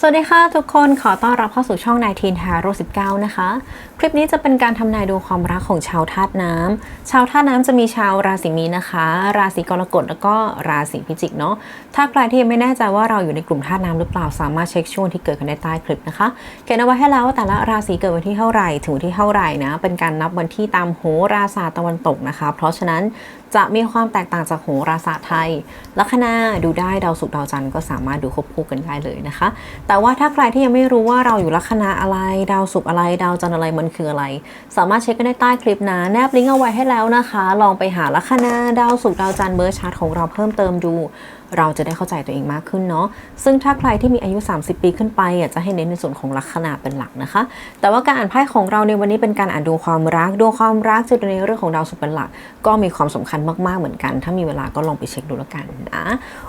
สวัสดีค่ะทุกคนขอต้อนรับเข้าสู่ช่องนายทีนทาโร่19 นะคะ คลิปนี้จะเป็นการทำนายดูความรักของชาวธาตุน้ำชาวธาตุน้ำจะมีชาวราศีมีนนะคะ ราศีกรกฎแล้วก็ราศีพิจิกเนาะถ้าใครที่ยังไม่แน่ใจว่าเราอยู่ในกลุ่มธาตุน้ำหรือเปล่าสามารถเช็คช่วงที่เกิดขึ้นได้ใต้คลิปนะคะ เขียนเอาไว้ให้แล้วว่าแต่ละราศีเกิดวันที่เท่าไหร่ถึงวันที่เท่าไหร่นะเป็นการนับวันที่ตามโหราศาสตร์ตะวันตกนะคะ เพราะฉะนั้น จะมีความแตกต่างจากโหราศาสตร์ไทย ลัคนาดูได้ดาวศุกร์ดาวจันทร์ก็สามารถดูควบคู่กันได้เลยนะคะ แต่ว่าถ้าใครที่ยังไม่รู้ว่าเราอยู่ลัคนาอะไร ดาวศุกร์อะไร ดาวจันทร์อะไรมันคืออะไร สามารถเช็คกันได้ใต้คลิปนะ แนบลิงก์เอาไว้ให้แล้วนะคะ ลองไปหาลัคนาดาวศุกร์ดาวจันทร์เบอร์ชาร์ตของเราเพิ่มเติมดู เราจะได้เข้าใจตัวเองมากขึ้นเนาะซึ่งถ้าใครที่มีอายุ 30 ปีขึ้นไปอยากจะให้เน้นในส่วนของลัคนาเป็นหลักนะคะ แต่ว่าการอ่านไพ่ของเราในวันนี้เป็นการอ่านดวงความรักดวงความรักจะดูในเรื่องของดาวศุกร์เป็นหลัก ก็มีความสำคัญมากๆเหมือนกัน ถ้ามีเวลาก็ลองไปเช็คดูแล้วกันนะ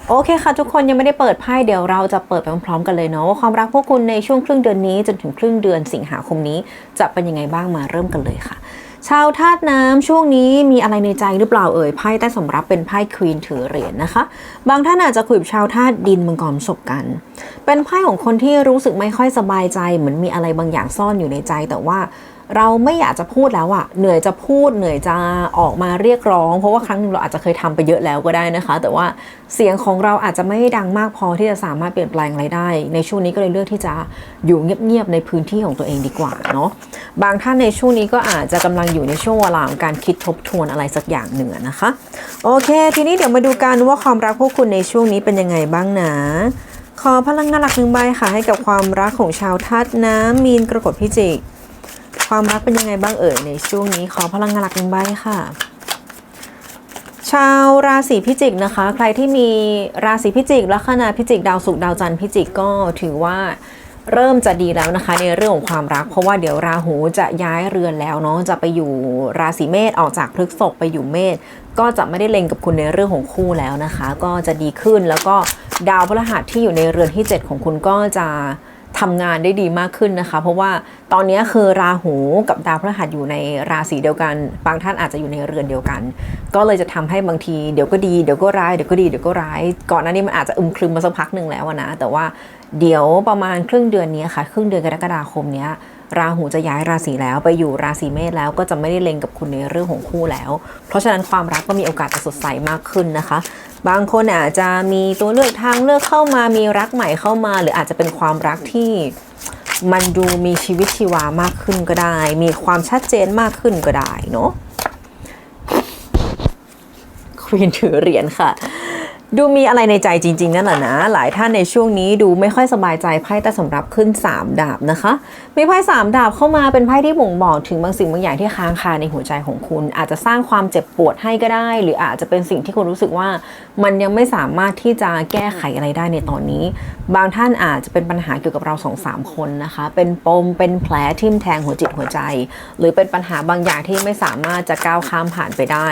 โอเคค่ะ ทุกคนยังไม่ได้เปิดไพ่เดี๋ยวเราจะเปิดไปพร้อมๆกันเลยเนาะว่าความรักพวกคุณในช่วงครึ่งเดือนนี้จนถึงครึ่งเดือนสิงหาคมนี้จะเป็นยังไงบ้างมาเริ่มกันเลยค่ะ ชาวธาตุน้ำช่วงนี้มีอะไรในใจหรือเปล่าเอ่ยไพ่ใต้สมรับเป็นไพ่ควีนถือเหรียญนะคะ บางท่านอาจจะคุยกับชาวธาตุดินมังกรศพกัน เป็นไพ่ของคนที่รู้สึกไม่ค่อยสบายใจ เหมือนมีอะไรบางอย่างซ่อนอยู่ในใจแต่ว่า เราไม่อยากจะพูดแล้วอะเหนื่อยจะพูดเหนื่อยจะออกมาเรียกร้อง เพราะว่าครั้งหนึ่งเราอาจจะเคยทำไปเยอะแล้วก็ได้นะคะ แต่ว่าเสียงของเราอาจจะไม่ดังมากพอที่จะสามารถเปลี่ยนแปลงอะไรได้ ในช่วงนี้ก็เลยเลือกที่จะอยู่เงียบๆในพื้นที่ของตัวเองดีกว่าเนาะบางท่านในช่วงนี้ก็อาจจะกำลังอยู่ในช่วงเวลาของการคิดทบทวนอะไรสักอย่างหนึ่งอะนะคะโอเค ทีนี้เดี๋ยวมาดูกันว่าความรักพวกคุณในช่วงนี้เป็นยังไงบ้างนะขอพลังงานหลักหนึ่งใบค่ะให้กับความรักของชาวธาตุน้ำมีนกรกฎพิจิก ความรักเป็นยังไงบ้างเอ่ยในช่วงนี้ขอพลังงานหลักหนึ่งใบค่ะ ชาวราศีพิจิกนะคะ ใครที่มีราศีพิจิกลัคนาพิจิกดาวศุกร์ดาวจันทร์พิจิกก็ถือว่าเริ่มจะดีแล้วนะคะในเรื่องของความรัก เพราะว่าเดี๋ยวราหูจะย้ายเรือนแล้วเนาะจะไปอยู่ราศีเมษออกจากพฤกษภไปอยู่เมษก็จะไม่ได้เล็งกับคุณในเรื่องของคู่แล้วนะคะ ก็จะดีขึ้นแล้วก็ดาวพฤหัสที่อยู่ในเรือนที่ 7 ของคุณก็จะ ทำงานได้ดีมากขึ้นนะคะ เพราะว่าตอนนี้คือราหูกับดาวพฤหัสอยู่ในราศีเดียวกัน บางท่านอาจจะอยู่ในเรือนเดียวกัน ก็เลยจะทำให้บางทีเดี๋ยวก็ดีเดี๋ยวก็ร้ายเดี๋ยวก็ดีเดี๋ยวก็ร้าย ก่อนหน้านี้มันอาจจะอึมครึมมาสักพักหนึ่งแล้วนะแต่ว่าเดี๋ยวประมาณครึ่งเดือนนี้ค่ะ ครึ่งเดือนกรกฎาคมนี้ราหูจะย้ายราศีแล้วไปอยู่ราศีเมษแล้วก็จะไม่ได้เล็งกับคุณในเรื่องของคู่แล้ว เพราะฉะนั้นความรักก็มีโอกาสจะสดใสมากขึ้นนะคะ บางคนอาจจะมีตัวเลือกทางเลือกเข้ามามีรักใหม่เข้ามา หรืออาจจะเป็นความรักที่มันดูมีชีวิตชีวามากขึ้นก็ได้ มีความชัดเจนมากขึ้นก็ได้เนาะควีนถือเหรียญค่ะ ดูมีอะไรในใจจริง ๆ นั่นแหละนะ หลายท่านในช่วงนี้ดูไม่ค่อยสบายใจไพ่แต่สำหรับขึ้น 3 ดาบนะคะ มีไพ่3ดาบเข้ามาเป็นไพ่ที่บ่งบอกถึงบางสิ่งบางอย่างที่ค้างคาในหัวใจของคุณ อาจจะสร้างความเจ็บปวดให้ก็ได้ หรืออาจจะเป็นสิ่งที่คุณรู้สึกว่า มันยังไม่สามารถที่จะแก้ไขอะไรได้ในตอนนี้ บางท่านอาจจะเป็นปัญหาเกี่ยวกับเราสองสามคนนะคะ เป็นปมเป็นแผลทิ่มแทงหัวจิตหัวใจ หรือเป็นปัญหาบางอย่างที่ไม่สามารถจะก้าวข้ามผ่านไปได้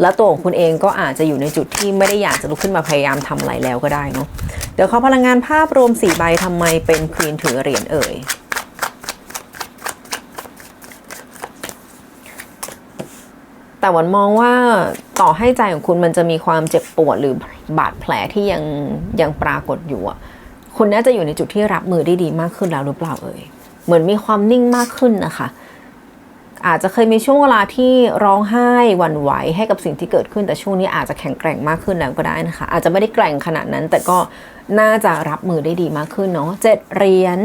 และตัวของคุณเองก็อาจจะอยู่ในจุดที่ไม่ได้อยากจะลุกขึ้นมาพยายามทำอะไรแล้วก็ได้เนาะเดี๋ยวขอพลังงานภาพรวม4ใบทำไมเป็นควีนถือเหรียญเอ่ยแต่หวันมองว่าต่อให้ใจของคุณมันจะมีความเจ็บปวดหรือบาดแผลที่ยังยังปรากฏอยู่อะคุณน่าจะอยู่ในจุดที่รับมือได้ดีมากขึ้นแล้วหรือเปล่าเอ่ยเหมือนมีความนิ่งมากขึ้นนะคะ อาจจะเคยมีช่วงเวลาที่ร้องไห้หวั่นไหวให้กับสิ่งที่เกิดขึ้น แต่ช่วงนี้อาจจะแข็งแกร่งมากขึ้นแล้วก็ได้นะคะ อาจจะไม่ได้แกร่งขนาดนั้น แต่ก็น่าจะรับมือได้ดีมากขึ้นเนาะเจ็ดเหรียญ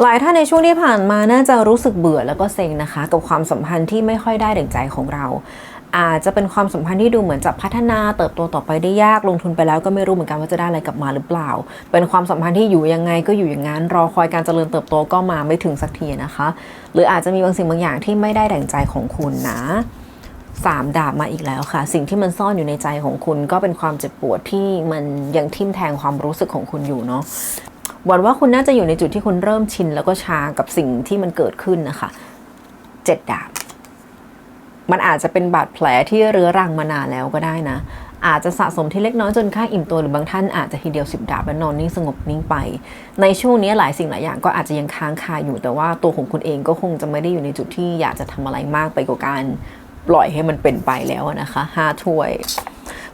หลายท่านในช่วงที่ผ่านมาน่าจะรู้สึกเบื่อแล้วก็เซ็งนะคะ กับความสัมพันธ์ที่ไม่ค่อยได้ดั่งใจของเรา อาจจะเป็นความสัมพันธ์ที่ดูเหมือนจะพัฒนาเติบโตต่อไปได้ยากลงทุนไปแล้วก็ไม่รู้เหมือนกันว่าจะได้อะไรกลับมาหรือเปล่า เป็นความสัมพันธ์ที่อยู่ยังไงก็อยู่อย่างนั้นรอคอยการเจริญเติบโตก็มาไม่ถึงสักทีนะคะ หรืออาจจะมีบางสิ่งบางอย่างที่ไม่ได้ดั่งใจของคุณนะสามดาบมาอีกแล้วค่ะ สิ่งที่มันซ่อนอยู่ในใจของคุณก็เป็นความเจ็บปวดที่มันยังทิ่มแทงความรู้สึกของคุณอยู่เนาะหวังว่าคุณน่าจะอยู่ในจุดที่คุณเริ่มชินแล้วก็ชากับสิ่งที่มันเกิดขึ้นนะคะเจ็ดดาบ มันอาจจะเป็นบาดแผลที่เรื้อรังมานานแล้วก็ได้นะ อาจจะสะสมที่เล็กน้อยจนค่าอิ่มตัวหรือบางท่านอาจจะทีเดียวสิบดาบและนอนนิ่งสงบนิ่งไป ในช่วงนี้หลายสิ่งหลายอย่างก็อาจจะยังค้างคาอยู่แต่ว่าตัวของคุณเองก็คงจะไม่ได้อยู่ในจุดที่อยากจะทำอะไรมากไปกว่าการปล่อยให้มันเป็นไปแล้วนะคะห้าถ้วย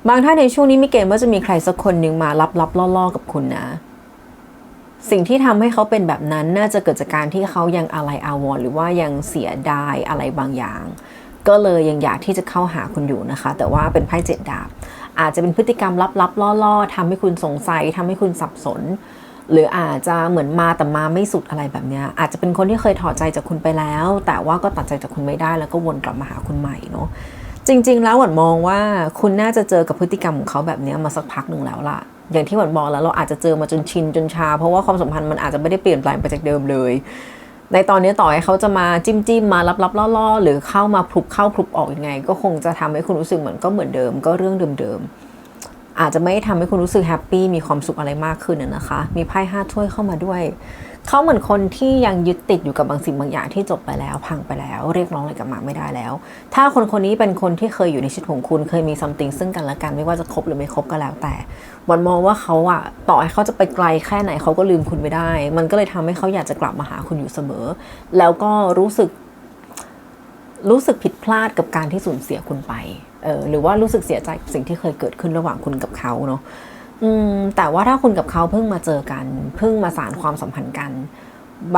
บางท่านในช่วงนี้มีเกณฑ์ว่าจะมีใครสักคนหนึ่งมาลับๆล่อๆ กับคุณนะ สิ่งที่ทำให้เขาเป็นแบบนั้นน่าจะเกิดจากการที่เขายังอะไรอาวรณ์หรือว่ายังเสียดายอะไรบางอย่าง ก็เลยยังอยากที่จะเข้าหาคุณอยู่นะคะ แต่ว่าเป็นไพ่เจ็ดดาบ อาจจะเป็นพฤติกรรมลับๆล่อๆทำให้คุณสงสัยทำให้คุณสับสน หรืออาจจะเหมือนมาแต่มาไม่สุดอะไรแบบนี้อาจจะเป็นคนที่เคยถอดใจจากคุณไปแล้ว แต่ว่าก็ตัดใจจากคุณไม่ได้แล้วก็วนกลับมาหาคุณใหม่เนาะจริง ๆ แล้วหวันมองว่าคุณน่าจะเจอกับพฤติกรรมของเขาแบบนี้มาสักพักหนึ่งแล้วล่ะอย่างที่หวันบอกแล้วเราอาจจะเจอมาจนชินจนชา เพราะว่าความสัมพันธ์มันอาจจะไม่ได้เปลี่ยนแปลงไปจากเดิมเลย ในตอนนี้ต่อให้เขาจะมาจิ้มจิ้มมาลับลับล่อล่อๆหรือเข้ามาพลุบเข้าพลุบออกยังไง ก็คงจะทำให้คุณรู้สึกเหมือนก็เหมือนเดิม ก็เรื่องเดิมๆอาจจะไม่ทำให้คุณรู้สึกแฮปปี้มีความสุขอะไรมากขึ้นนะนะคะ มีไพ่ห้าถ้วยเข้ามาด้วย เขาเหมือนคนที่ยังยึดติดอยู่กับบางสิ่งบางอย่างที่จบไปแล้ว พังไปแล้ว เรียกร้องอะไรกลับมาไม่ได้แล้ว ถ้าคนคนนี้เป็นคนที่เคยอยู่ในชีวิตของคุณ เคยมีซัมติงซึ่งกันและกันไม่ว่าจะคบหรือไม่คบก็แล้วแต่วันมองว่าเขาอะต่อให้เขาจะไปไกลแค่ไหนเขาก็ลืมคุณไม่ได้ มันก็เลยทำให้เขาอยากจะกลับมาหาคุณอยู่เสมอ แล้วก็รู้สึก รู้สึกผิดพลาดกับการที่สูญเสียคุณไปเออหรือว่ารู้สึกเสียใจกับสิ่งที่เคยเกิดขึ้นระหว่างคุณกับเขาเนาะ อืมแต่ว่าถ้าคุณกับเขาเพิ่งมาเจอกัน เพิ่งมาสารความสัมพันธ์กัน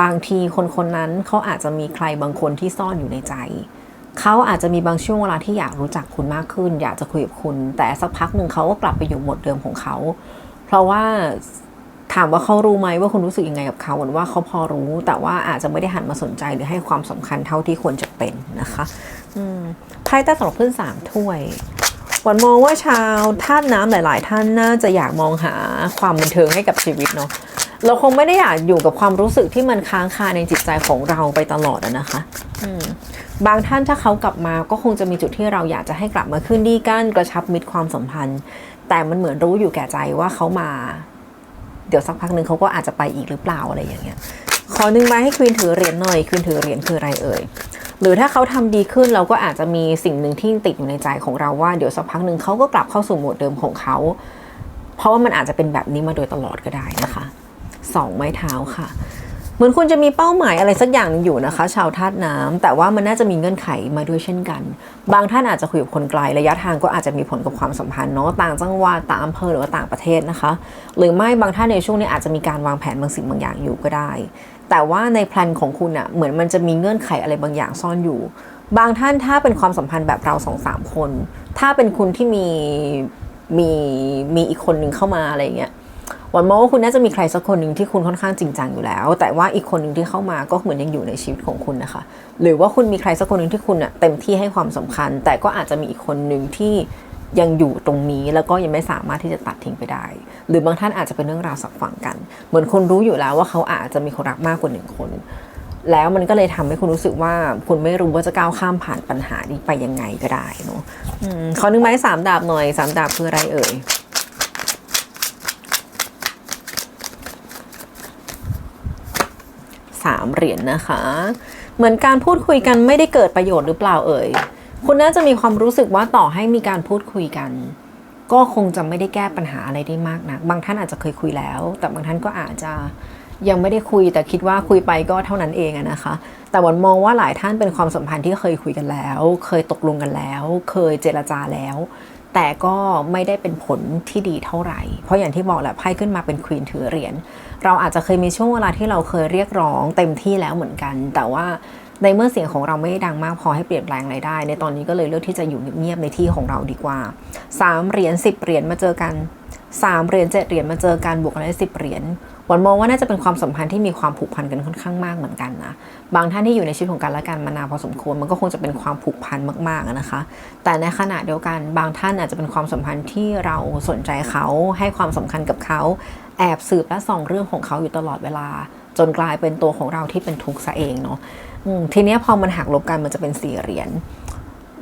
บางทีคนคนนั้นเขาอาจจะมีใครบางคนที่ซ่อนอยู่ในใจ เขาอาจจะมีบางช่วงเวลาที่อยากรู้จักคุณมากขึ้น อยากจะคุยกับคุณ แต่สักพักหนึ่งเขาก็กลับไปอยู่หมดเดิมของเขา เพราะว่าถามว่าเขารู้ไหมว่าคุณรู้สึกยังไงกับเขาหรือว่าเขาพอรู้ แต่ว่าอาจจะไม่ได้หันมาสนใจหรือให้ความสำคัญเท่าที่ควรจะเป็นนะคะ อืมไพ่ใต้สำหรับเพื่อนสามถ้วย วันมองว่าชาวท่าตุน้ำหลาย ๆ ท่านน่าจะอยากมองหาความบันเทิงให้กับชีวิตเนาะเราคงไม่ได้อยากอยู่กับความรู้สึกที่มันค้างคาในจิตใจของเราไปตลอดนะคะบางท่านถ้าเขากลับมาก็คงจะมีจุดที่เราอยากจะให้กลับมาคืนดีกันกระชับมิตรความสัมพันธ์ แต่มันเหมือนรู้อยู่แก่ใจว่าเขามา เดี๋ยวสักพักหนึ่งเขาก็อาจจะไปอีกหรือเปล่าอะไรอย่างเงี้ย ขอหนึ่งใบให้ควีนถือเหรียญหน่อยควีนถือเหรียญคืออะไรเอ่ย หรือถ้าเขาทำดีขึ้นเราก็อาจจะมีสิ่งหนึ่งที่ติดอยู่ในใจของเราว่าเดี๋ยวสักพักหนึ่งเขาก็กลับเข้าสู่โหมดเดิมของเขา เพราะว่ามันอาจจะเป็นแบบนี้มาโดยตลอดก็ได้นะคะสองไม้เท้าค่ะเหมือนคุณจะมีเป้าหมายอะไรสักอย่างอยู่นะคะ ชาวธาตุน้ำแต่ว่ามันน่าจะมีเงื่อนไขมาด้วยเช่นกัน บางท่านอาจจะคุยกับคนไกลระยะทางก็อาจจะมีผลกับความสัมพันธ์เนาะต่างจังหวัดต่างอำเภอหรือว่าต่างประเทศนะคะ หรือไม่บางท่านในช่วงนี้อาจจะมีการวางแผนบางสิ่งบางอย่างอยู่ก็ได้ แต่ว่าในแพลนของคุณอะเหมือนมันจะมีเงื่อนไขอะไรบางอย่างซ่อนอยู่ บางท่านถ้าเป็นความสัมพันธ์แบบเราสองสามคน ถ้าเป็นคุณที่มีมีมีอีกคนหนึ่งเข้ามาอะไรเงี้ยวันมองว่าคุณน่าจะมีใครสักคนหนึ่งที่คุณค่อนข้างจริงจังอยู่แล้ว แต่ว่าอีกคนหนึ่งที่เข้ามาก็เหมือนยังอยู่ในชีวิตของคุณนะคะ หรือว่าคุณมีใครสักคนหนึ่งที่คุณอะเต็มที่ให้ความสำคัญ แต่ก็อาจจะมีอีกคนหนึ่งที่ ยังอยู่ตรงนี้แล้วก็ยังไม่สามารถที่จะตัดทิ้งไปได้ หรือบางท่านอาจจะเป็นเรื่องราวสักฝั่งกัน เหมือนคุณรู้อยู่แล้วว่าเขาอาจจะมีคนรักมากกว่าหนึ่งคน แล้วมันก็เลยทำให้คุณรู้สึกว่าคุณไม่รู้ว่าจะก้าวข้ามผ่านปัญหานี้ไปยังไงก็ได้เนาะอืมขอนึงไม้สามดาบหน่อยสามดาบคืออะไรเอ่ยสามเหรียญนะคะ เหมือนการพูดคุยกันไม่ได้เกิดประโยชน์หรือเปล่าเอ่ย คุณน่าจะมีความรู้สึกว่าต่อให้มีการพูดคุยกัน ก็คงจะไม่ได้แก้ปัญหาอะไรได้มากนะบางท่านอาจจะเคยคุยแล้ว แต่บางท่านก็อาจจะยังไม่ได้คุยแต่คิดว่าคุยไปก็เท่านั้นเองนะคะ แต่วันมองว่าหลายท่านเป็นความสัมพันธ์ที่เคยคุยกันแล้ว เคยตกลงกันแล้ว เคยเจรจาแล้ว แต่ก็ไม่ได้เป็นผลที่ดีเท่าไหร่ เพราะอย่างที่บอกแหละไพ่ขึ้นมาเป็นควีนถือเหรียญเราอาจจะเคยมีช่วงเวลาที่เราเคยเรียกร้องเต็มที่แล้วเหมือนกัน แต่ว่า ในเมื่อเสียงของเราไม่ได้ดังมากพอให้เปลี่ยนแปลงอะไรได้ ในตอนนี้ก็เลยเลือกที่จะอยู่เงียบๆในที่ของเราดีกว่าสามเหรียญสิบเหรียญมาเจอกันสามเหรียญเจ็ดเหรียญมาเจอกันบวกกันได้สิบเหรียญวันมองว่าน่าจะเป็นความสัมพันธ์ที่มีความผูกพันกันค่อนข้างมากเหมือนกันนะ บางท่านที่อยู่ในชีวิตของกันและกันมานานพอสมควรมันก็คงจะเป็นความผูกพันมากๆนะคะ แต่ในขณะเดียวกันบางท่านอาจจะเป็นความสัมพันธ์ที่เราสนใจเขาให้ความสำคัญกับเขาแอบสืบและส่องเรื่องของเขาอยู่ตลอดเวลา จนกลายเป็นตัวของเราที่เป็นทุกข์ซะเองเนาะ ทีเนี้ยพอมันหักลบกันมันจะเป็นสี่เหรียญ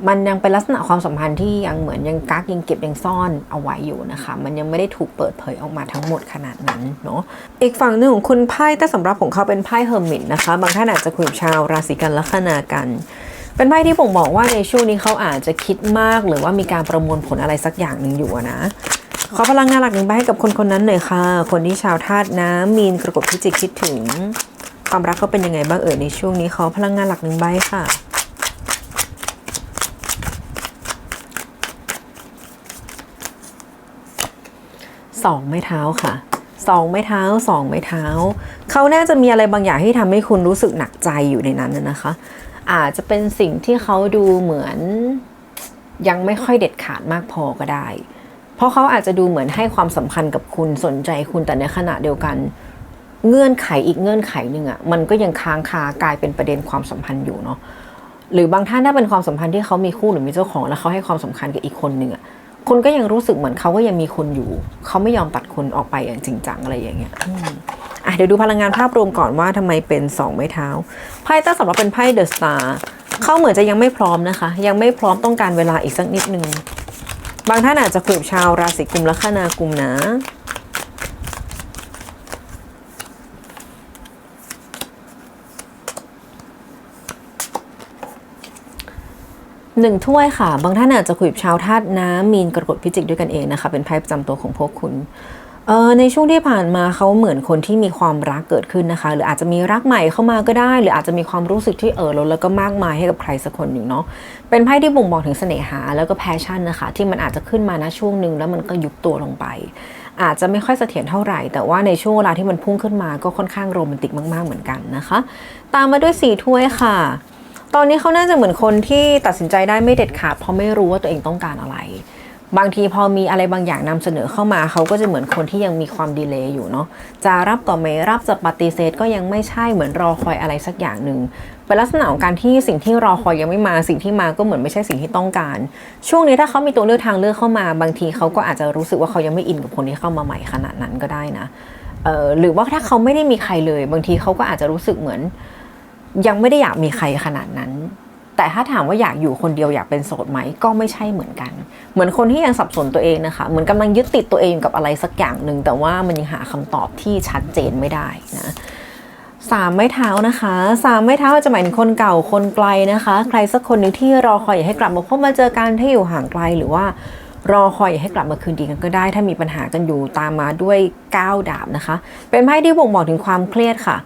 มันยังเป็นลักษณะความสัมพันธ์ที่ยังเหมือนยังกักยังเก็บยังซ่อนเอาไว้อยู่นะคะ มันยังไม่ได้ถูกเปิดเผยออกมาทั้งหมดขนาดนั้นเนาะอีกฝั่งหนึ่งของคุณไพ่แต่สำหรับของเขาเป็นไพ่เฮอร์มิตนะคะ บางท่านอาจจะคุยกับชาวราศีกันลัคนากัน เป็นไพ่ที่ผมบอกว่าในช่วงนี้เขาอาจจะคิดมากหรือว่ามีการประมวลผลอะไรสักอย่างหนึ่งอยู่นะขอพลังงานหลักหนึ่งใบให้กับคนคนนั้นหน่อยค่ะ คนที่ชาวธาตุน้ำมีนกระกบพิจิกคิดถึง ความรักเขาเป็นยังไงบ้างเอ่ยในช่วงนี้ขอพลังงานหลักหนึ่งใบค่ะ สองไม้เท้าค่ะสองไม้เท้าสองไม้เท้า เขาน่าจะมีอะไรบางอย่างที่ทำให้คุณรู้สึกหนักใจอยู่ในนั้นนะนะคะ อาจจะเป็นสิ่งที่เขาดูเหมือน ยังไม่ค่อยเด็ดขาดมากพอก็ได้ เพราะเขาอาจจะดูเหมือนให้ความสำคัญกับคุณสนใจคุณแต่ในขณะเดียวกันเเงื่อนไขอีกเงื่อนไขหนึ่งอะ่ะมันก็ยังค้างคากลายเป็นประเด็นความสัมพันธ์อยู่เนาะหรือบางท่านถ้าเป็นความสัมพันธ์ที่เขามีคู่หรือมีเจ้าของแล้วเขาให้ความสำคัญกับอีกคนหนึ่งอะ่ะคุณก็ยังรู้สึกเหมือนเขาก็ยังมีคนอยู่ เขาไม่ยอมตัดคุณออกไปอย่างจริงจังอะไรอย่างเงี้ยอะเดี๋ยวดูพลังงานภาพรวมก่อนว่าทำไมเป็นสองไม้เท้าไพ่ใต้สำหรับเป็นไพ่เดอะสตาร์เขาเหมือนจะยังไม่พร้อมนะคะ ยังไม่พร้อมต้องการเวลาอีกสักนิดนึงบางท่านอาจจะคุยกับชาวราศีกุมและคนากุมนะ หนึ่งถ้วยค่ะ บางท่านอาจจะคุยกับชาวธาตุน้ำมีนกรกฎพิจิกด้วยกันเองนะคะ เป็นไพ่ประจำตัวของพวกคุณเออในช่วงที่ผ่านมาเขาเหมือนคนที่มีความรักเกิดขึ้นนะคะ หรืออาจจะมีรักใหม่เข้ามาก็ได้ หรืออาจจะมีความรู้สึกที่เออล้นแล้วก็มากมายให้กับใครสักคนหนึ่งเนาะเป็นไพ่ที่บ่งบอกถึงเสน่หาแล้วก็แพชชั่นนะคะ ที่มันอาจจะขึ้นมาณช่วงหนึ่งแล้วมันก็ยุบตัวลงไป อาจจะไม่ค่อยเสถียรเท่าไหร่ แต่ว่าในช่วงเวลาที่มันพุ่งขึ้นมาก็ค่อนข้างโรแมนติกมาก ๆเหมือนกันนะคะ ตามมาด้วยสี่ถ้วยค่ะ ตอนนี้เขาน่าจะเหมือนคนที่ตัดสินใจได้ไม่เด็ดขาดเพราะไม่รู้ว่าตัวเองต้องการอะไร บางทีพอมีอะไรบางอย่างนำเสนอเข้ามาเขาก็จะเหมือนคนที่ยังมีความดีเลย์อยู่เนาะจะรับก็ไม่รับจะปฏิเสธก็ยังไม่ใช่เหมือนรอคอยอะไรสักอย่างหนึ่งเป็นลักษณะของการที่สิ่งที่รอคอยยังไม่มาสิ่งที่มาก็เหมือนไม่ใช่สิ่งที่ต้องการ ช่วงนี้ถ้าเขามีตัวเลือกทางเลือกเข้ามา บางทีเขาก็อาจจะรู้สึกว่าเขายังไม่อินกับคนที่เข้ามาใหม่ขนาดนั้นก็ได้นะหรือว่าถ้าเขาไม่ได้มีใครเลย บางทีเขาก็อาจจะรู้สึกเหมือน ยังไม่ได้อยากมีใครขนาดนั้น แต่ถ้าถามว่าอยากอยู่คนเดียวอยากเป็นโสดไหมก็ไม่ใช่เหมือนกัน เหมือนคนที่ยังสับสนตัวเองนะคะ เหมือนกำลังยึดติดตัวเองกับอะไรสักอย่างหนึ่งแต่ว่ามันยังหาคำตอบที่ชัดเจนไม่ได้นะสามไม้เท้านะคะสามไม้เท้าจะหมายถึงคนเก่าคนไกลนะคะ ใครสักคนหนึ่งที่รอคอยอยากให้กลับมาพบมาเจอกันที่อยู่ห่างไกลหรือว่ารอคอยอยากให้กลับมาคืนดีกันก็ได้ ถ้ามีปัญหากันอยู่ตามมาด้วยก้าวดาบนะคะ เป็นไพ่ที่บ่งบอกถึงความเครียดค่ะ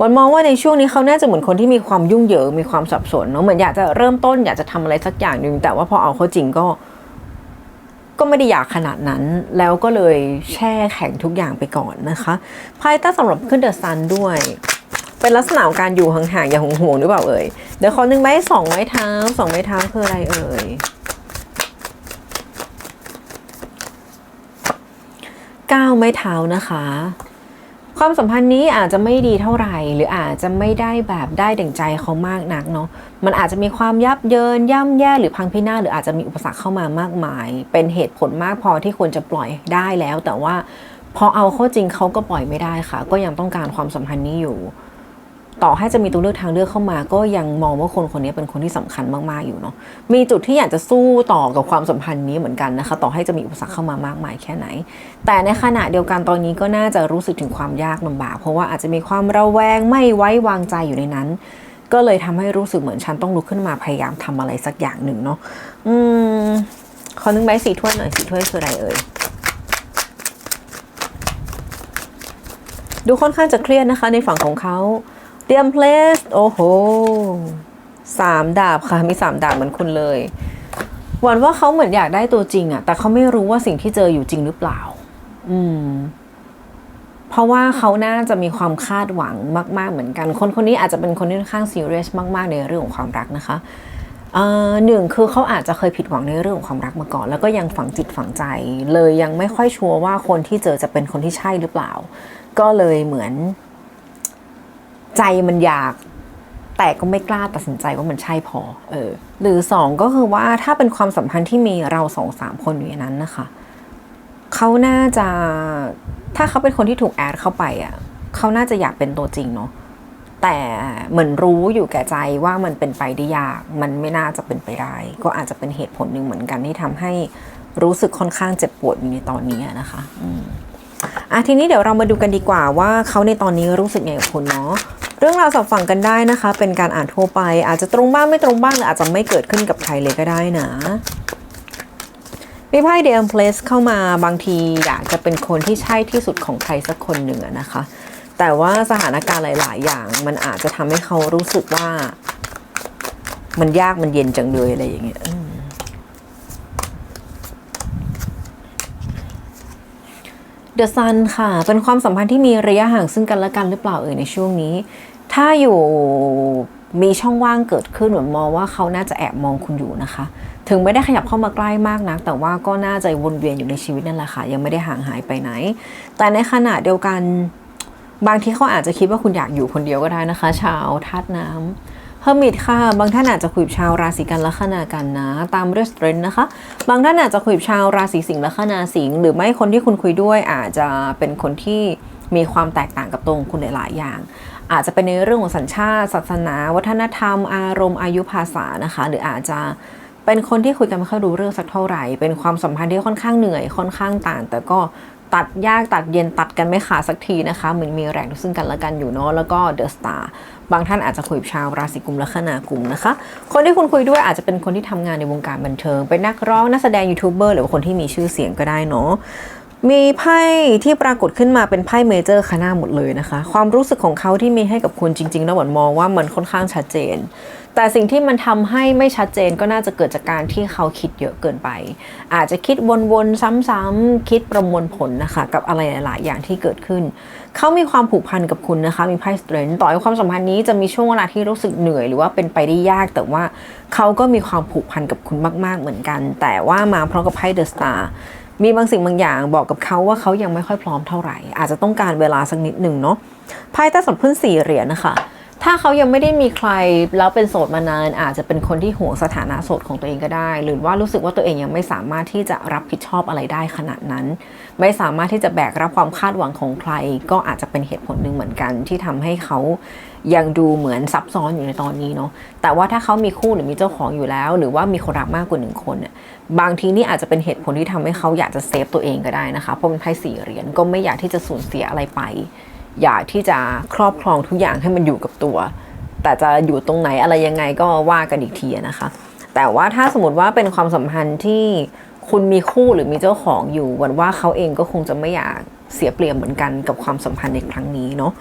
วันมองว่าในช่วงนี้เขาน่าจะเหมือนคนที่มีความยุ่งเหยิงมีความสับสนเนาะเหมือนอยากจะเริ่มต้นอยากจะทำอะไรสักอย่างหนึ่งแต่ว่าพอเอาเข้าจริงก็ ก็ไม่ได้อยากขนาดนั้น แล้วก็เลยแช่แข็งทุกอย่างไปก่อนนะคะไพ่ใต้สำหรับขึ้นเดอะซันด้วย เป็นลักษณะของการอยู่ห่างๆอย่าห่วงห่วงหรือเปล่าเอ่ยเดี๋ยวขอหนึ่งไม้สองไม้เท้าสองไม้เท้าคืออะไรเอ่ยเก้าไม้เท้านะคะ ความสัมพันธ์นี้อาจจะไม่ดีเท่าไหร่ หรืออาจจะไม่ได้แบบได้ดั่งใจเขามากนักเนาะมันอาจจะมีความยับเยินย่ำแย่หรือพังพินาศหรืออาจจะมีอุปสรรคเข้ามามากมาย เป็นเหตุผลมากพอที่ควรจะปล่อยได้แล้ว แต่ว่าพอเอาเข้าจริงเขาก็ปล่อยไม่ได้ค่ะ ก็ยังต้องการความสัมพันธ์นี้อยู่ ต่อให้จะมีตัวเลือกทางเลือกเข้ามา ก็ยังมองว่าคนคนนี้เป็นคนที่สำคัญมาก ๆ อยู่เนาะมีจุดที่อยากจะสู้ต่อกับความสัมพันธ์นี้เหมือนกันนะคะ ต่อให้จะมีอุปสรรคเข้ามามากมายแค่ไหน แต่ในขณะเดียวกันตอนนี้ก็น่าจะรู้สึกถึงความยากลำบาก เพราะว่าอาจจะมีความระแวงไม่ไว้วางใจอยู่ในนั้น ก็เลยทำให้รู้สึกเหมือนฉันต้องลุกขึ้นมาพยายามทำอะไรสักอย่างหนึ่งเนาะอืมขอนึงใบสีถ้วยหน่อยสีถ้วยคืออะไรเอ่ยดูค่อนข้างจะเครียดนะคะในฝั่งของเขา เตรียมเพลสโอ้โหสามดาบค่ะ มีสามดาบเหมือนคุณเลยหวันว่าเขาเหมือนอยากได้ตัวจริงอะแต่เขาไม่รู้ว่าสิ่งที่เจออยู่จริงหรือเปล่า อืม เพราะว่าเขาน่าจะมีความคาดหวังมาก ๆ เหมือนกัน คนคนนี้อาจจะเป็นคนที่ค่อนข้างซีเรียสมาก ๆ ในเรื่องของความรักนะคะเอ่อหนึ่งคือเขาอาจจะเคยผิดหวังในเรื่องของความรักมาก่อน แล้วก็ยังฝังจิตฝังใจ เลยยังไม่ค่อยชัวร์ว่าคนที่เจอจะเป็นคนที่ใช่หรือเปล่า ก็เลยเหมือน ใจมันอยาก แต่ก็ไม่กล้าตัดสินใจว่ามันใช่พอ เออ หรือสองก็คือว่าถ้าเป็นความสัมพันธ์ที่มีเราสองสามคนอยู่ในนั้นนะคะเขาน่าจะถ้าเขาเป็นคนที่ถูกแอดเข้าไปอะเขาน่าจะอยากเป็นตัวจริงเนาะแต่เหมือนรู้อยู่แก่ใจว่ามันเป็นไปได้ยาก มันไม่น่าจะเป็นไปได้ ก็อาจจะเป็นเหตุผลหนึ่งเหมือนกันที่ทำให้รู้สึกค่อนข้างเจ็บปวดอยู่ในตอนนี้นะคะ อืมอะทีนี้เดี๋ยวเรามาดูกันดีกว่าว่าเขาในตอนนี้รู้สึกไงกับคุณเนาะ เรื่องราวสอบฝั่งกันได้นะคะ เป็นการอ่านทั่วไป อาจจะตรงบ้างไม่ตรงบ้างหรืออาจจะไม่เกิดขึ้นกับใครเลยก็ได้นะมีไพ่เดมเพลสเข้ามาบางทีอยากจะเป็นคนที่ใช่ที่สุดของใครสักคนหนึ่งนะคะ แต่ว่าสถานการณ์หลาย ๆ อย่างมันอาจจะทำให้เขารู้สึกว่า มันยากมันเย็นจังเลยอะไรอย่างเงี้ยอืม The Sun ค่ะ เป็นความสัมพันธ์ที่มีระยะห่างซึ่งกันและกันหรือเปล่าเอ่ยในช่วงนี้ ถ้าอยู่มีช่องว่างเกิดขึ้นเหมือนมองว่าเขาน่าจะแอบมองคุณอยู่นะคะ ถึงไม่ได้ขยับเข้ามาใกล้มากนัก แต่ว่าก็น่าจะวนเวียนอยู่ในชีวิตนั่นแหละค่ะ ยังไม่ได้ห่างหายไปไหน แต่ในขณะเดียวกันบางทีเขาอาจจะคิดว่าคุณอยากอยู่คนเดียวก็ได้นะคะ ชาวธาตุน้ำเฮอร์มิตค่ะ บางท่านอาจจะคุยกับชาวราศีกันลัคนากันนะ ตามเรื่องสเตรนนะคะ บางท่านอาจจะคุยกับชาวราศีสิงห์ลัคนาสิงห์หรือไม่คนที่คุณคุยด้วยอาจจะเป็นคนที่มีความแตกต่างกับตรงคุณหลาย ๆ อย่าง อาจจะเป็นในเรื่องของสัญชาติ ศาสนา วัฒนธรรม อารมณ์อายุภาษานะคะ หรืออาจจะเป็นคนที่คุยกันไม่ค่อยรู้เรื่องสักเท่าไหร่ เป็นความสัมพันธ์ที่ค่อนข้างเหนื่อยค่อนข้างต่าง แต่ก็ตัดยากตัดเย็นตัดกันไม่ขาดสักทีนะคะเหมือนมีแรงซึ่งกันและกันอยู่เนาะแล้วก็เดอะสตาร์บางท่านอาจจะคุยกับชาวราศีกุมและขนากุมนะคะ คนที่คุณคุยด้วยอาจจะเป็นคนที่ทำงานในวงการบันเทิง เป็นนักร้องนักแสดงยูทูบเบอร์หรือว่าคนที่มีชื่อเสียงก็ได้เนาะ มีไพ่ที่ปรากฏขึ้นมาเป็นไพ่เมเจอร์คานาหมดเลยนะคะ ความรู้สึกของเขาที่มีให้กับคุณจริงๆแล้วหวนมองว่ามันค่อนข้างชัดเจน แต่สิ่งที่มันทำให้ไม่ชัดเจนก็น่าจะเกิดจากการที่เขาคิดเยอะเกินไป อาจจะคิดวนๆซ้ำๆคิดประมวลผลนะคะ กับอะไรหลายๆอย่างที่เกิดขึ้น เขามีความผูกพันกับคุณนะคะ มีไพ่สเตรนต่อให้ความสัมพันธ์นี้จะมีช่วงเวลาที่รู้สึกเหนื่อยหรือว่าเป็นไปได้ยาก แต่ว่าเขาก็มีความผูกพันกับคุณมาก ๆเหมือนกัน แต่ว่ามาพร้อมกับไพ่เดอะสตาร์ มีบางสิ่งบางอย่างบอกกับเขาว่าเขายังไม่ค่อยพร้อมเท่าไหร่ อาจจะต้องการเวลาสักนิดหนึ่งเนาะไพ่ใต้สนพึ่งสี่เหรียญนะคะ ถ้าเขายังไม่ได้มีใครแล้วเป็นโสดมานานอาจจะเป็นคนที่ห่วงสถานะโสดของตัวเองก็ได้ หรือว่ารู้สึกว่าตัวเองยังไม่สามารถที่จะรับผิดชอบอะไรได้ขนาดนั้น ไม่สามารถที่จะแบกรับความคาดหวังของใคร ก็อาจจะเป็นเหตุผลหนึ่งเหมือนกัน ที่ทำให้เขายังดูเหมือนซับซ้อนอยู่ในตอนนี้เนาะแต่ว่าถ้าเขามีคู่หรือมีเจ้าของอยู่แล้ว หรือว่ามีคนรักมากกว่าหนึ่งคนเนี่ยบางทีนี่อาจจะเป็นเหตุผลที่ทำให้เขาอยากจะเซฟตัวเองก็ได้นะคะเพราะเป็นไพ่สี่เหรียญก็ไม่อยากที่จะสูญเสียอะไรไป อยากที่จะครอบครองทุกอย่างให้มันอยู่กับตัว แต่จะอยู่ตรงไหนอะไรยังไงก็ว่ากันอีกทีนะคะ แต่ว่าถ้าสมมติว่าเป็นความสัมพันธ์ที่คุณมีคู่หรือมีเจ้าของอยู่วันว่าเขาเองก็คงจะไม่อยากเสียเปรียบเหมือนกันกับความสัมพันธ์ในครั้งนี้เนาะ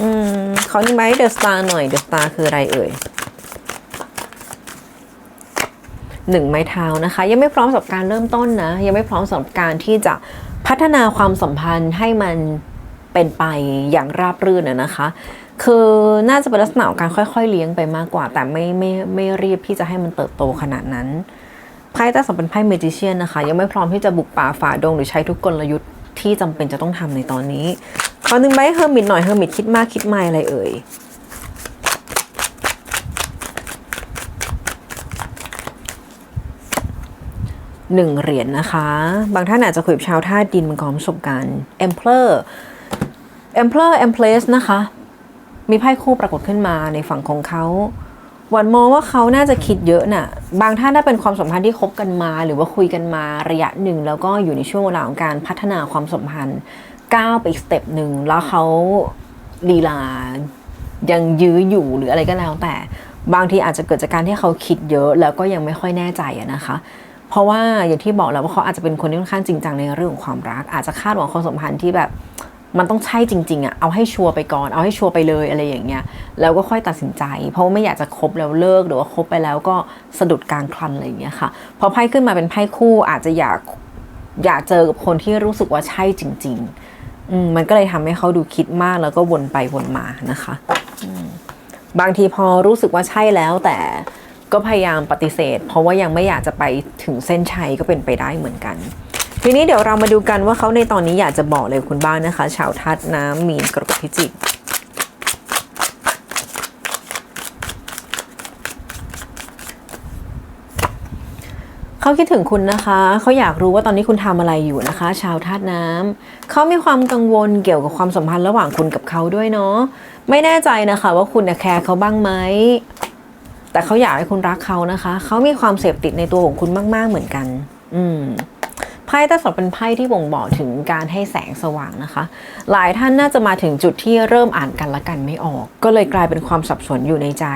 อืมขอนี่ไหมเดอะสตาร์หน่อยเดอะสตาร์คืออะไรเอ่ยหนึ่งไม้เท้านะคะ ยังไม่พร้อมสำหรับการเริ่มต้นนะ ยังไม่พร้อมสำหรับการที่จะพัฒนาความสัมพันธ์ให้มัน เป็นไปอย่างราบรื่นนะคะ คือน่าจะเป็นลักษณะของการค่อย ๆ เลี้ยงไปมากกว่า แต่ไม่ไม่ไม่รีบที่จะให้มันเติบโตขนาดนั้นไพ่ใต้สองเป็นไพ่เมจิเชียนนะคะ ยังไม่พร้อมที่จะบุกป่าฝ่าดง หรือใช้ทุกกลยุทธ์ที่จำเป็นจะต้องทำในตอนนี้ขอหนึ่งใบเฮอร์มิตหน่อยเฮอร์มิตคิดมากคิดไม่อะไรเอ่ยหนึ่งเหรียญนะคะ บางท่านอาจจะคุยกับชาวท่าดินมังกรประสบการณ์ Emperor Emperor Empress นะคะ มีไพ่คู่ปรากฏขึ้นมาในฝั่งของเขาหวันมองว่าเขาน่าจะคิดเยอะน่ะ บางท่านถ้าเป็นความสัมพันธ์ที่คบกันมา หรือว่าคุยกันมาระยะหนึ่ง แล้วก็อยู่ในช่วงเวลาของการพัฒนาความสัมพันธ์ก้าวไปอีกสเต็ปหนึ่งแล้วเขาลีลายังยื้ออยู่หรืออะไรก็แล้วแต่ บางทีอาจจะเกิดจากการที่เขาคิดเยอะ แล้วก็ยังไม่ค่อยแน่ใจนะคะ เพราะว่าอย่างที่บอกแล้วว่าเขาอาจจะเป็นคนที่ค่อนข้างจริงจังในเรื่องของความรัก อาจจะคาดหวังความสัมพันธ์ที่แบบ มันต้องใช่จริง ๆอะเอาให้ชัวร์ไปก่อน เอาให้ชัวร์ไปเลยอะไรอย่างเงี้ย แล้วก็ค่อยตัดสินใจ เพราะไม่อยากจะคบแล้วเลิกหรือว่าคบไปแล้วก็สะดุดกลางคลันอะไรอย่างเงี้ยค่ะ พอไพ่ขึ้นมาเป็นไพ่คู่อาจจะอยากอยากเจอกับคนที่รู้สึกว่าใช่จริง ๆ อืมมันก็เลยทำให้เขาดูคิดมากแล้วก็วนไปวนมานะคะบางทีพอรู้สึกว่าใช่แล้วแต่ก็พยายามปฏิเสธ เพราะว่ายังไม่อยากจะไปถึงเส้นชัยก็เป็นไปได้เหมือนกัน ทีนี้เดี๋ยวเรามาดูกันว่าเขาในตอนนี้อยากจะบอกเลยคุณบ้างนะคะ ชาวทัดน้ำมีนกรกฎพิจิกเขาคิดถึงคุณนะคะ เขาอยากรู้ว่าตอนนี้คุณทำอะไรอยู่นะคะ ชาวธาตุน้ำเขามีความกังวลเกี่ยวกับความสัมพันธ์ระหว่างคุณกับเขาด้วยเนาะ ไม่แน่ใจนะคะ ว่าคุณแคร์เขาบ้างไหม แต่เขาอยากให้คุณรักเขานะคะ เขามีความเสพติดในตัวของคุณมาก ๆ เหมือนกัน อืม ไพ่ใต้สอบเป็นไพ่ที่บ่งบอกถึงการให้แสงสว่างนะคะ หลายท่านน่าจะมาถึงจุดที่เริ่มอ่านกันละกันไม่ออก ก็เลยกลายเป็นความสับสนอยู่ในใจ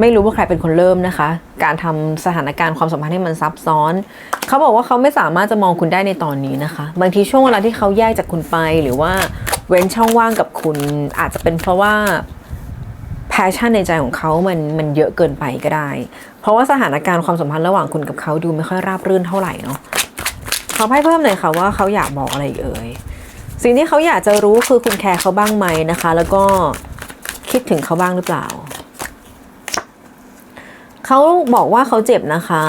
ไม่รู้ว่าใครเป็นคนเริ่มนะคะ การทำสถานการณ์ความสัมพันธ์ให้มันซับซ้อน เขาบอกว่าเขาไม่สามารถจะมองคุณได้ในตอนนี้นะคะ บางทีช่วงเวลาที่เขาแยกจากคุณไปหรือว่าเว้นช่องว่างกับคุณ อาจจะเป็นเพราะว่าแพชชั่นในใจของเขามันมันเยอะเกินไปก็ได้ เพราะว่าสถานการณ์ความสัมพันธ์ระหว่างคุณกับเขาดูไม่ค่อยราบรื่นเท่าไหร่เนาะ ขอไพ่เพิ่มหน่อยค่ะว่าเขาอยากบอกอะไรเอ่ยสิ่งที่เขาอยากจะรู้คือคุณแคร์เขาบ้างไหมนะคะ แล้วก็คิดถึงเขาบ้างหรือเปล่า เขาบอกว่าเขาเจ็บนะคะ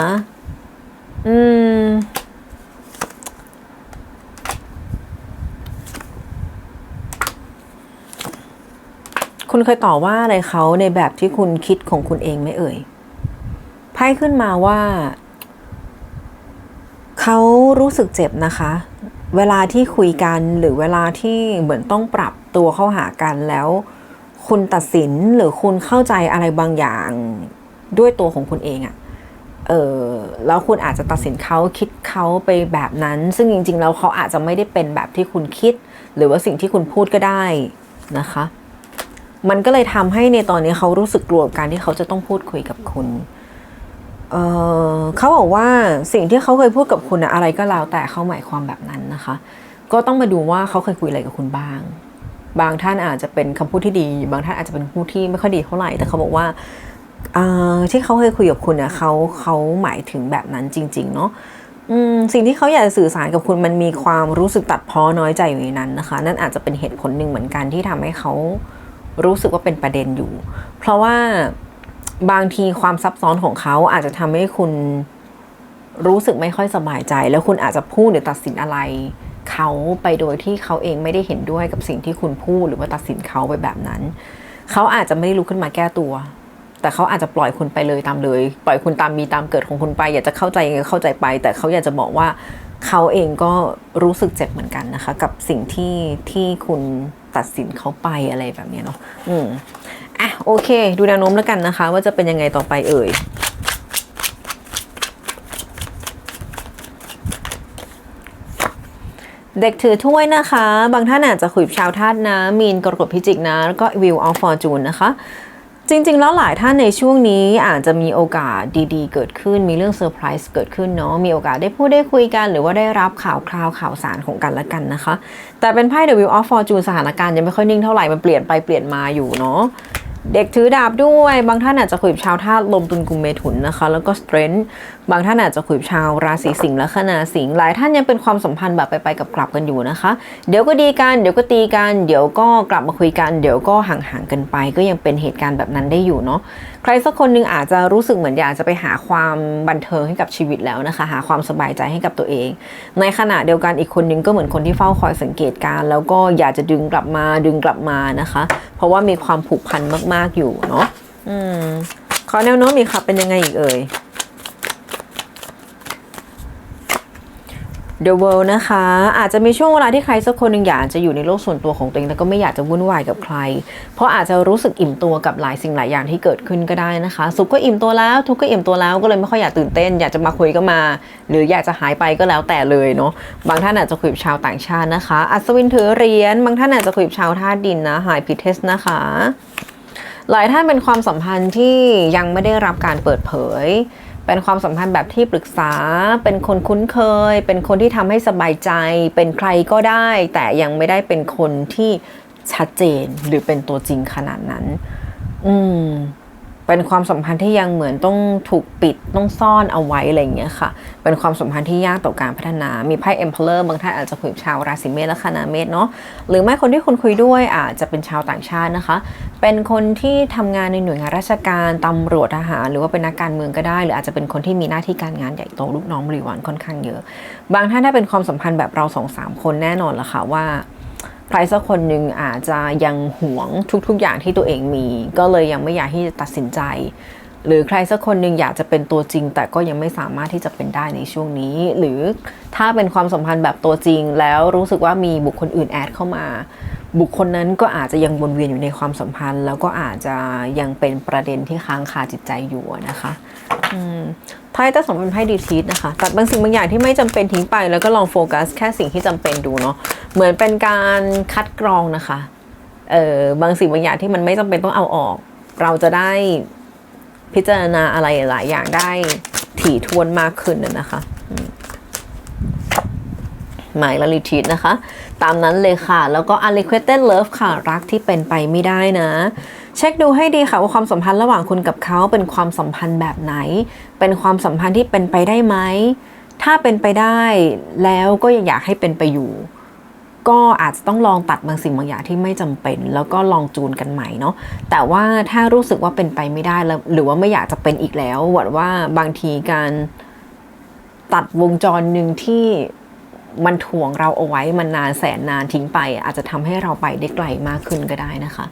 อืมคุณเคยต่อว่าอะไรเขาในแบบที่คุณคิดของคุณเองไหมเอ่ย ไพ่ขึ้นมาว่า เขา รู้สึกเจ็บนะคะ เวลาที่คุยกันหรือเวลาที่เหมือนต้องปรับตัวเข้าหากันแล้ว คุณตัดสินหรือคุณเข้าใจอะไรบางอย่างด้วยตัวของคุณเองอะเออแล้วคุณอาจจะตัดสินเขาคิดเขาไปแบบนั้น ซึ่งจริง ๆ แล้วเขาอาจจะไม่ได้เป็นแบบที่คุณคิด หรือว่าสิ่งที่คุณพูดก็ได้นะคะ มันก็เลยทำให้ในตอนนี้เขารู้สึกกลัวกับการที่เขาจะต้องพูดคุยกับคุณ เเขาบอกว่าสิ่งที่เขาเคยพูดกับคุณอะอะไรก็แล้วแต่เขาหมายความแบบนั้นนะคะ ก็ต้องมาดูว่าเขาเคยคุยอะไรกับคุณบ้าง บางท่านอาจจะเป็นคำพูดที่ดี บางท่านอาจจะเป็นพูดที่ไม่ค่อยดีเท่าไหร่แต่เขาบอกว่าที่เขาเคยคุยกับคุณอะเขาเขาหมายถึงแบบนั้นจริง ๆ เนาะสิ่งที่เขาอยากจะสื่อสารกับคุณมันมีความรู้สึกตัดพ้อน้อยใจอยู่ในนั้นนะคะ นั่นอาจจะเป็นเหตุผลหนึ่งเหมือนกันที่ทำให้เขารู้สึกว่าเป็นประเด็นอยู่ เพราะว่า บางทีความซับซ้อนของเขาอาจจะทำให้คุณรู้สึกไม่ค่อยสบายใจ แล้วคุณอาจจะพูดหรือตัดสินอะไร เขาไปโดยที่เขาเองไม่ได้เห็นด้วยกับสิ่งที่คุณพูดหรือว่าตัดสินเขาไปแบบนั้น เขาอาจจะไม่ได้ลุกขึ้นมาแก้ตัว แต่เขาอาจจะปล่อยคุณไปเลยตามเลย ปล่อยคุณตามมีตามเกิดของคุณไป อยากจะเข้าใจยังไงเข้าใจไป แต่เขาอยากจะบอกว่าเขาเองก็รู้สึกเจ็บเหมือนกันนะคะ กับสิ่งที่ที่คุณตัดสินเขาไปอะไรแบบนี้เนาะอืม อะโอเค ดูแนวโน้มแล้วกันนะคะ ว่าจะเป็นยังไงต่อไปเอ่ยเด็กถือถ้วยนะคะ บางท่านอาจจะคุยกับชาวธาตุนะมีนกรกฎพิจิกนะ แล้วก็วิวออฟฟอร์จูนนะคะ จริง ๆ แล้วหลายท่านในช่วงนี้อาจจะมีโอกาสดีๆ เกิดขึ้น มีเรื่องเซอร์ไพรส์เกิดขึ้นเนาะมีโอกาสได้พูดได้คุยกัน หรือว่าได้รับข่าวคราวข่าวสารของกันและกันนะคะ แต่เป็นไพ่ The Wheel of Fortune สถานการณ์ยังไม่ค่อยนิ่งเท่าไหร่มันเปลี่ยนไปเปลี่ยนมาอยู่เนาะ เด็กถือดาบด้วย บางท่านอาจจะคุยกับชาวธาตุลมตุลกุมเมถุนนะคะ แล้วก็สเตรนท์ บางท่านอาจจะคุยกับชาวราศีสิงห์และคนาสิงห์หลายท่านยังเป็นความสัมพันธ์แบบไปไปๆกับกลับกันอยู่นะคะ เดี๋ยวก็ดีกันเดี๋ยวก็ตีกันเดี๋ยวก็กลับมาคุยกันเดี๋ยวก็ห่างๆกันไป ก็ยังเป็นเหตุการณ์แบบนั้นได้อยู่เนาะใครสักคนหนึงอาจจะรู้สึกเหมือนอยากจะไปหาความบันเทิงให้กับชีวิตแล้วนะคะ หาความสบายใจให้กับตัวเอง ในขณะเดียวกันอีกคนนึงก็เหมือนคนที่เฝ้าคอยสังเกตการ์แล้วก็อยากจะดึงกลับมาดึงกลับมานะคะ เพราะว่ามีความผูกพันมากๆอยู่เนาะอืมขอแนวโน้มอีกค่ะเป็นยังไงอีกเอ่ย The World นะคะ อาจจะมีช่วงเวลาที่ใครสักคนหนึ่งอยากจะอยู่ในโลกส่วนตัวของตัวเองแต่ก็ไม่อยากจะวุ่นวายกับใคร เพราะอาจจะรู้สึกอิ่มตัวกับหลายสิ่งหลายอย่างที่เกิดขึ้นก็ได้นะคะ สุขก็อิ่มตัวแล้ว ทุกข์ก็อิ่มตัวแล้วก็เลยไม่ค่อยอยากตื่นเต้น อยากจะมาคุยก็มา หรืออยากจะหายไปก็แล้วแต่เลยเนาะบางท่านอาจจะคุยกับชาวต่างชาตินะคะ อัศวินถือเหรียญบางท่านอาจจะคุยกับชาวธาดินนะหายพิเทสนะคะหลายท่านเป็นความสัมพันธ์ที่ยังไม่ได้รับการเปิดเผย เป็นความสัมพันธ์แบบที่ปรึกษา เป็นคนคุ้นเคย เป็นคนที่ทำให้สบายใจ เป็นใครก็ได้ แต่ยังไม่ได้เป็นคนที่ชัดเจนหรือเป็นตัวจริงขนาดนั้น อืม เป็นความสัมพันธ์ที่ยังเหมือนต้องถูกปิดต้องซ่อนเอาไว้อะไรอย่างเงี้ยค่ะ เป็นความสัมพันธ์ที่ยากต่อการพัฒนา มีไพ่ Emperor บางท่านอาจจะคุยกับชาวราศีเมษและคณาเมษเนาะ หรือไม่คนที่คุณคุยด้วยอาจจะเป็นชาวต่างชาตินะคะ เป็นคนที่ทำงานในหน่วยงานราชการตำรวจทหาร หรือว่าเป็นนักการเมืองก็ได้ หรืออาจจะเป็นคนที่มีหน้าที่การงานใหญ่โตลูกน้องบริวารค่อนข้างเยอะ บางท่านถ้าเป็นความสัมพันธ์แบบเราสองสามคนแน่นอนละค่ะว่า ใครสักคนหนึ่งอาจจะยังหวงทุก ๆ อย่างที่ตัวเองมี ก็เลยยังไม่อยากที่จะตัดสินใจ หรือใครสักคนหนึ่งอยากจะเป็นตัวจริง แต่ก็ยังไม่สามารถที่จะเป็นได้ในช่วงนี้ หรือถ้าเป็นความสัมพันธ์แบบตัวจริง แล้วรู้สึกว่ามีบุคคลอื่นแอดเข้ามา บุคคลนั้นก็อาจจะยังวนเวียนอยู่ในความสัมพันธ์ แล้วก็อาจจะยังเป็นประเด็นที่ค้างคาจิตใจอยู่นะคะ ไพ่แต่สองเป็นไพ่ดีทีสนะคะตัดบางสิ่งบางอย่างที่ไม่จำเป็นทิ้งไป แล้วก็ลองโฟกัส แค่สิ่งที่จำเป็นดูเนาะเหมือนเป็นการคัดกรองนะคะเออบางสิ่งบางอย่างที่มันไม่จำเป็นต้องเอาออก เราจะได้พิจารณาอะไรหลายอย่างได้ถี่ถ้วนมากขึ้นนะนะคะหมายละลิทิตนะคะ ตามนั้นเลยค่ะ แล้วก็ unrequited love ค่ะ รักที่เป็นไปไม่ได้นะ เช็คดูให้ดีค่ะว่าความสัมพันธ์ระหว่างคุณกับเขาเป็นความสัมพันธ์แบบไหน เป็นความสัมพันธ์ที่เป็นไปได้ไหม ถ้าเป็นไปได้แล้วก็ยังอยากให้เป็นไปอยู่ ก็อาจจะต้องลองตัดบางสิ่งบางอย่างที่ไม่จำเป็น แล้วก็ลองจูนกันใหม่เนาะ แต่ว่าถ้ารู้สึกว่าเป็นไปไม่ได้แล้วหรือว่าไม่อยากจะเป็นอีกแล้วหวัดว่าบางทีการตัดวงจรหนึ่งที่มันถ่วงเราเอาไว้มันนานแสนนานทิ้งไป อาจจะทำให้เราไปได้ไกลมากขึ้นก็ได้นะคะ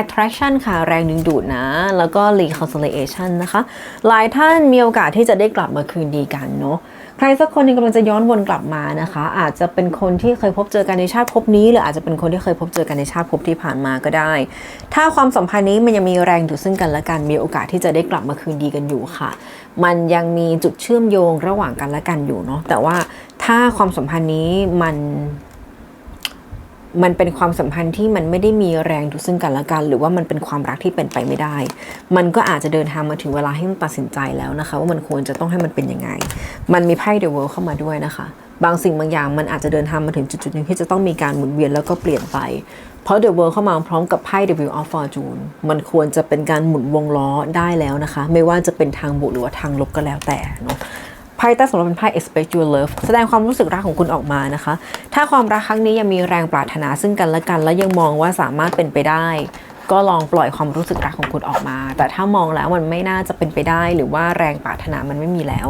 attraction ค่ะ แรงดึงดูดนะ แล้วก็ reconciliation นะคะ หลายท่านมีโอกาสที่จะได้กลับมาคืนดีกันเนาะใครสักคนหนึงกำลังจะย้อนวนกลับมานะคะ อาจจะเป็นคนที่เคยพบเจอกันในชาติภพนี้ หรืออาจจะเป็นคนที่เคยพบเจอกันในชาติภพที่ผ่านมาก็ได้ ถ้าความสัมพันธ์นี้มันยังมีแรงดูดซึ่งกันและกันมีโอกาสที่จะได้กลับมาคืนดีกันอยู่ค่ะ มันยังมีจุดเชื่อมโยงระหว่างกันและกันอยู่เนาะแต่ว่าถ้าความสัมพันธ์นี้มัน มันเป็นความสัมพันธ์ที่มันไม่ได้มีแรงดูซึ่งกันและกัน หรือว่ามันเป็นความรักที่เป็นไปไม่ได้ มันก็อาจจะเดินทางมาถึงเวลาให้ต้องตัดสินใจแล้วนะคะ ว่ามันควรจะต้องให้มันเป็นยังไง มันมีไพ่เดอะเวิลด์เข้ามาด้วยนะคะ บางสิ่งบางอย่างมันอาจจะเดินทางมาถึงจุดๆหนึ่งที่จะต้องมีการหมุนเวียนแล้วก็เปลี่ยนไป เพราะเดอะเวิลด์เข้ามาพร้อมกับไพ่ The Wheel of Fortune มันควรจะเป็นการหมุนวงล้อได้แล้วนะคะ ไม่ว่าจะเป็นทางบวกหรือว่าทางลบก็แล้วแต่เนาะ ไพ่ใต้สำหรับเป็นไพ่ expect your love แสดงความรู้สึกรักของคุณออกมานะคะ ถ้าความรักครั้งนี้ยังมีแรงปรารถนาซึ่งกันและกัน และยังมองว่าสามารถเป็นไปได้ ก็ลองปล่อยความรู้สึกรักของคุณออกมา แต่ถ้ามองแล้วมันไม่น่าจะเป็นไปได้ หรือว่าแรงปรารถนามันไม่มีแล้ว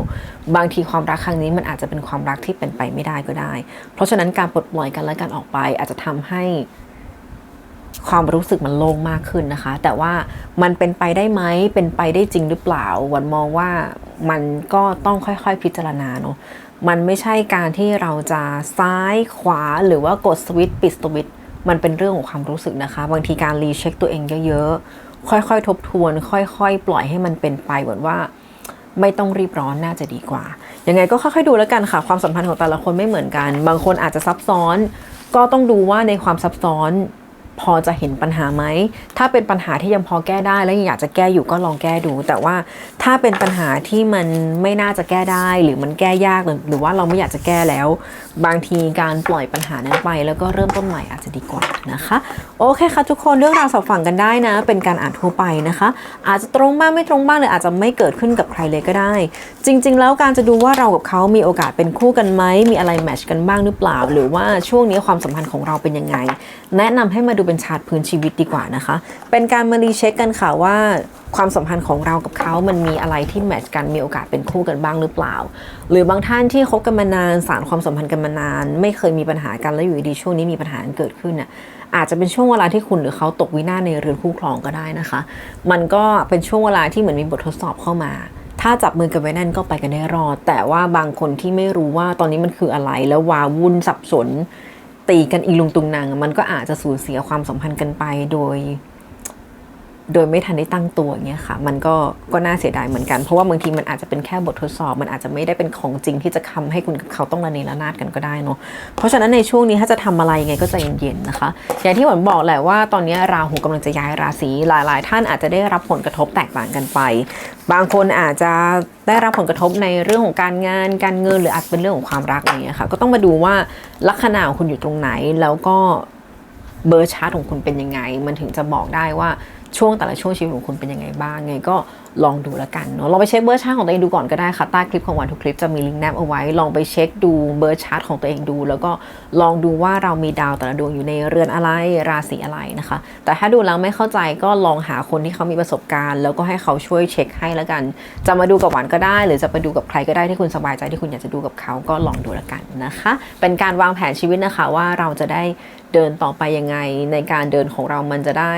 บางทีความรักครั้งนี้มันอาจจะเป็นความรักที่เป็นไปไม่ได้ก็ได้ เพราะฉะนั้นการปลดปล่อยกันและกันออกไป อาจจะทำให้ความรู้สึกมันโล่งมากขึ้นนะคะ แต่ว่ามันเป็นไปได้ไหมเป็นไปได้จริงหรือเปล่าวันมองว่า มันก็ต้องค่อยๆพิจารณาเนาะมันไม่ใช่การที่เราจะซ้ายขวาหรือว่ากดสวิตช์ปิดสวิตช์มันเป็นเรื่องของความรู้สึกนะคะ บางทีการรีเช็คตัวเองเยอะๆ ค่อยๆ ทบทวน ค่อยๆ ปล่อยให้มันเป็นไปเหมือนว่า ไม่ต้องรีบร้อนน่าจะดีกว่า ยังไงก็ค่อยๆดูแล้วกันค่ะ ความสัมพันธ์ของแต่ละคนไม่เหมือนกัน บางคนอาจจะซับซ้อน ก็ต้องดูว่าในความซับซ้อน พอจะเห็นปัญหาไหม ถ้าเป็นปัญหาที่ยังพอแก้ได้แล้วยังอยากจะแก้อยู่ก็ลองแก้ดู แต่ว่าถ้าเป็นปัญหาที่มันไม่น่าจะแก้ได้หรือมันแก้ยากหรือหรือว่าเราไม่อยากจะแก้แล้ว บางทีการปล่อยปัญหานั้นไป แล้วก็เริ่มต้นใหม่อาจจะดีกว่านะคะ โอเคค่ะทุกคนเรื่องราวสอบฝังกันได้นะ เป็นการอ่านทั่วไปนะคะ อาจจะตรงบ้างไม่ตรงบ้างหรืออาจจะไม่เกิดขึ้นกับใครเลยก็ได้ จริง ๆ แล้วการจะดูว่าเรากับเขามีโอกาสเป็นคู่กันไหมมีอะไรแมทชกันบ้างหรือเปล่า หรือว่าช่วงนี้ความสัมพันธ์ของเราเป็นยังไง แนะนำให้มาดูเป็นชาร์ตพื้นชีวิตดีกว่านะคะ เป็นการมารีเช็คกันค่ะว่าความสัมพันธ์ของเรากับเขามันมีอะไรที่แมทช์กัน มีโอกาสเป็นคู่กันบ้างหรือเปล่า หรือบางท่านที่คบกันมานาน สารความสัมพันธ์กันมานาน ไม่เคยมีปัญหากันแล้วอยู่ดีๆช่วงนี้มีปัญหาเกิดขึ้นน่ะ อาจจะเป็นช่วงเวลาที่คุณหรือเขาตกวินาศในเรือนคู่ครองก็ได้นะคะ มันก็เป็นช่วงเวลาที่เหมือนมีบททดสอบเข้ามา ถ้าจับมือกันไว้แน่นก็ไปกันได้รอด แต่ว่าบางคนที่ไม่รู้ว่าตอนนี้มันคืออะไร แล้ววาวุ่นสับสน ตีกันอีลุงตุงนางมันก็อาจจะสูญเสียความสัมพันธ์กันไปโดย โดยไม่ทันได้ตั้งตัวอย่างเงี้ยค่ะ มันก็ก็น่าเสียดายเหมือนกัน เพราะว่าบางทีมันอาจจะเป็นแค่บททดสอบ มันอาจจะไม่ได้เป็นของจริงที่จะทำให้คุณกับเขาต้องระเนระนาดกันก็ได้เนาะเพราะฉะนั้นในช่วงนี้ถ้าจะทำอะไรยังไงก็ใจเย็นๆนะคะ อย่างที่หวนบอกแหละว่าตอนนี้ราหูกำลังจะย้ายราศีหลาย ๆ ท่านอาจจะได้รับผลกระทบแตกต่างกันไป บางคนอาจจะได้รับผลกระทบในเรื่องของการงาน การเงินหรืออาจเป็นเรื่องของความรักอย่างเงี้ยค่ะ ก็ต้องมาดูว่าลัคนาของคุณอยู่ตรงไหนแล้วก็ เบอร์ชาร์ตของคุณเป็นยังไง มันถึงจะบอกได้ว่าช่วงแต่ละช่วงชีวิตของคุณเป็นยังไงบ้างไงก็ลองดูแล้วกันเนาะลองไปเช็คเบอร์ชาร์ตของตัวเองดูก่อนก็ได้ค่ะใต้คลิปของวันทุกคลิปจะมีลิงก์แนบเอาไว้ ลองไปเช็คดูเบอร์ชาร์ตของตัวเองดู แล้วก็ลองดูว่าเรามีดาวแต่ละดวงอยู่ในเรือนอะไรราศีอะไรนะคะ แต่ถ้าดูแล้วไม่เข้าใจก็ลองหาคนที่เขามีประสบการณ์ แล้วก็ให้เขาช่วยเช็คให้แล้วกัน จะมาดูกับหวานก็ได้ หรือจะไปดูกับใครก็ได้ที่คุณสบายใจที่คุณอยากจะดูกับเขาก็ลองดูแล้วกันนะคะ เป็นการวางแผนชีวิตนะคะว่าเราจะได้ เดินต่อไปยังไงในการเดินของเรามันจะได้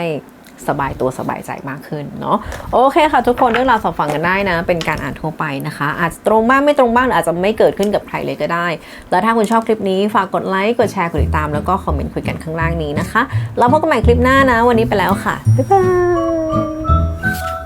สบายตัวสบายใจมากขึ้นเนาะโอเคค่ะทุกคนเรื่องราวสอบฟังกันได้นะ เป็นการอ่านทั่วไปนะคะ อาจจะตรงบ้างไม่ตรงบ้างหรืออาจจะไม่เกิดขึ้นกับใครเลยก็ได้ แล้วถ้าคุณชอบคลิปนี้ฝากกดไลค์กดแชร์กดติดตามแล้วก็คอมเมนต์คุยกันข้างล่างนี้นะคะแล้วพบกันใหม่คลิปหน้านะ วันนี้ไปแล้วค่ะบ๊ายบาย